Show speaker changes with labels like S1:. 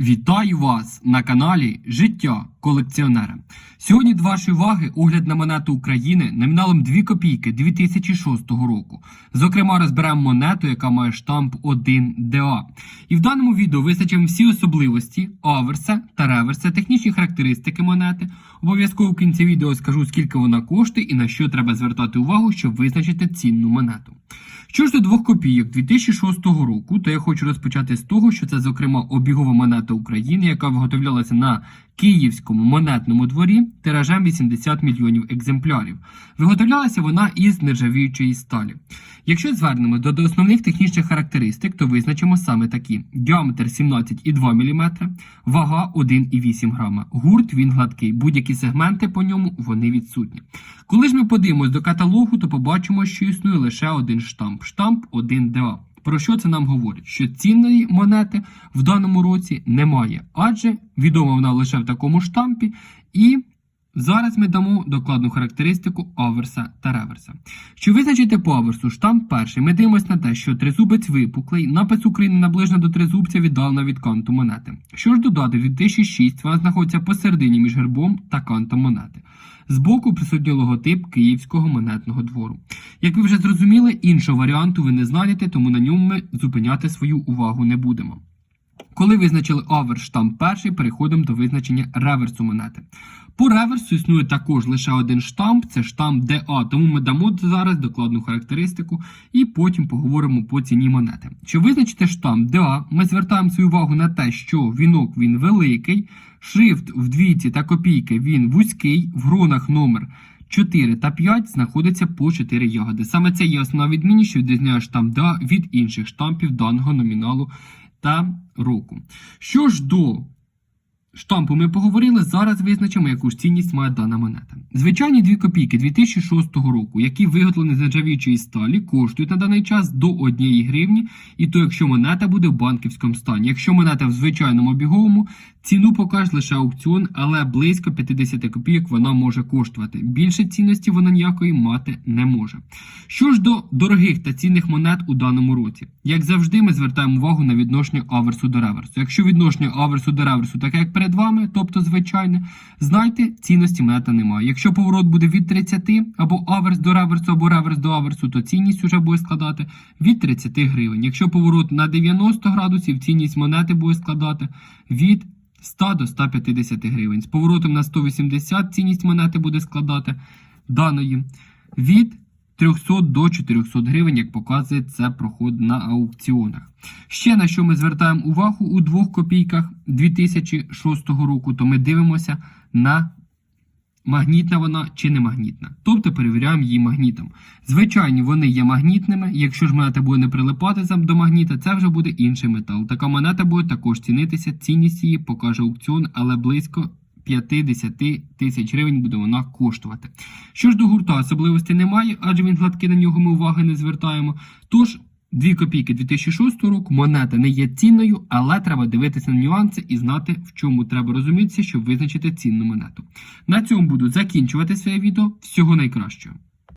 S1: Вітаю вас на каналі Життя колекціонера. Сьогодні до вашої уваги огляд на монету України номіналом 2 копійки 2006 року. Зокрема, розберемо монету, яка має штамп 1ДА. І в даному відео визначимо всі особливості, аверса та реверса, технічні характеристики монети. Обов'язково в кінці відео скажу, скільки вона коштує і на що треба звертати увагу, щоб визначити цінну монету. Що ж до двох копійок 2006 року, то я хочу розпочати з того, що це, зокрема, обігова монета України, яка виготовлялася на Київському монетному дворі тиражем 80 мільйонів екземплярів. Виготовлялася вона із нержавіючої сталі. Якщо звернемо до, основних технічних характеристик, то визначимо саме такі: діаметр 17,2 мм, вага 1,8 грама. Гурт він гладкий, будь-які сегменти по ньому вони відсутні. Коли ж ми подивимось до каталогу, то побачимо, що існує лише один штамп штамп 1ДА. Про що це нам говорить? Що цінної монети в даному році немає, адже відома вона лише в такому штампі, і зараз ми дамо докладну характеристику аверса та реверса. Щоб визначити по аверсу штамп перший, ми дивимося на те, що тризубець випуклий, напис України наближено до тризубця віддалено від канту монети. Що ж додати, в 2006 вона знаходиться посередині між гербом та кантом монети. Збоку присутній логотип Київського монетного двору. Як ви вже зрозуміли, іншого варіанту ви не знайдете, тому на ньому ми зупиняти свою увагу не будемо. Коли визначили аверс штамп перший, переходимо до визначення реверсу монети. По реверсу існує також лише один штамп, це штамп DA, тому ми дамо зараз докладну характеристику і потім поговоримо по ціні монети. Щоб визначити штамп DA, ми звертаємо свою увагу на те, що вінок він великий, шрифт в та копійки він вузький, в гронах номер 4 та 5 знаходиться по 4 ягоди. Саме це є основна відмінність, що відрізняє штамп DA від інших штампів даного номіналу та року. Що ж до штампу ми поговорили, зараз визначимо, яку ж цінність має дана монета. Звичайні 2 копійки 2006 року, які виготовлені з нержавіючої сталі, коштують на даний час до 1 гривні, і то якщо монета буде в банківському стані. Якщо монета в звичайному обіговому, ціну покаже лише аукціон, але близько 50 копійок вона може коштувати. Більше цінності вона ніякої мати не може. Що ж до дорогих та цінних монет у даному році, як завжди, ми звертаємо увагу на відношення аверсу до реверсу. Якщо відношення аверсу до реверсу таке, як перед вами, тобто звичайне, знайте, цінності монета немає. Якщо поворот буде від 30 або аверс до реверсу, або реверс до аверсу, то цінність вже буде складати від 30 гривень. Якщо поворот на 90 градусів, цінність монети буде складати від 100 до 150 гривень. З поворотом на 180 цінність монети буде складати даної від 300 до 400 гривень, як показує це проход на аукціонах. Ще на що ми звертаємо увагу у двох копійках 2006 року, то ми дивимося на магнітна вона чи не магнітна. Тобто перевіряємо її магнітом. Звичайні, вони є магнітними. Якщо ж монета буде не прилипати до магніта, це вже буде інший метал. Така монета буде також цінитися. Цінність її покаже аукціон, але близько 50 тисяч гривень буде вона коштувати. Що ж до гурта, особливостей немає, адже він гладкий на нього ми уваги не звертаємо. Тож. 2 копійки 2006 року монета не є цінною, але треба дивитися на нюанси і знати, в чому треба розумітися, щоб визначити цінну монету. На цьому буду закінчувати своє відео. Всього найкращого.